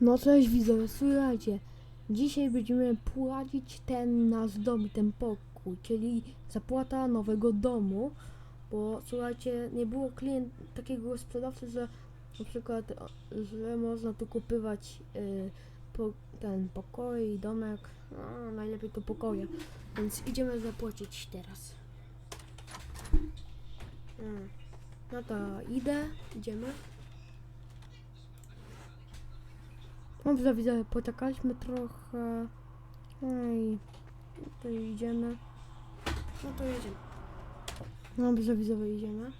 No cześć widzowie, słuchajcie. Dzisiaj będziemy płacić ten nasz dom ten pokój, czyli zapłata nowego domu. Bo słuchajcie, nie było klient takiego sprzedawcy, że na przykład, że można tu kupywać y, po, ten pokoi, domek, no, najlepiej to pokoje. Więc idziemy zapłacić teraz. Mm. No to idę, idziemy. Dobrze, widzę, poczekaliśmy trochę. No i to idziemy. No to jedziemy. Dobrze, widzowie, idziemy.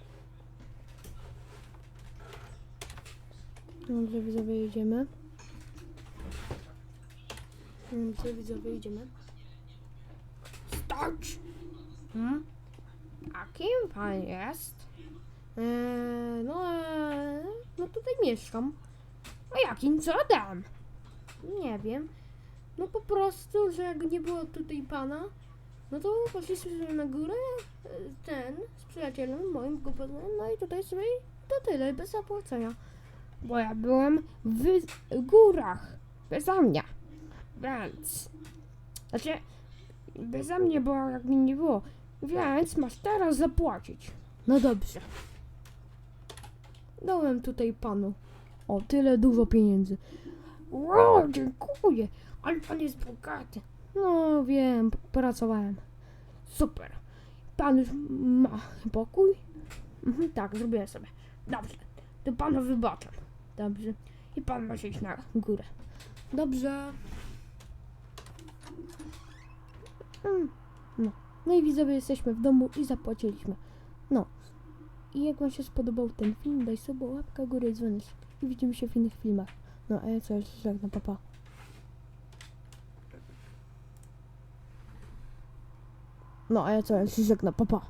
Dobrze, widzowie, jedziemy. Dobrze, widzowie, idziemy. Stać! Hmm? A kim pan jest? Eee, no, eee, no tutaj mieszkam. A jakim cudem? Nie wiem. No po prostu, że jak nie było tutaj pana, no to poszliśmy na górę, e, ten, z przyjacielem moim go no i tutaj sobie to tyle, bez zapłacenia. Bo ja byłem w górach, beze mnie. Więc, znaczy, beze mnie, jak mi nie było, więc masz teraz zapłacić. No dobrze. Dałem tutaj panu. O, tyle dużo pieniędzy. Wow, dziękuję, ale pan jest bogaty. No wiem, pracowałem. Super. Pan już ma pokój? Mhm, tak, zrobiłem sobie. Dobrze, to panu wybaczam. Dobrze. I pan może iść na górę. Dobrze. Mm, No. No i widzowie, jesteśmy w domu i zapłaciliśmy. No. I jak wam się spodobał ten film, daj sobie łapkę górę i dzwoneczek. I widzimy się w innych filmach. No a ja co, jeszcze żegnam, papa. No a ja co, się żegnam, papa.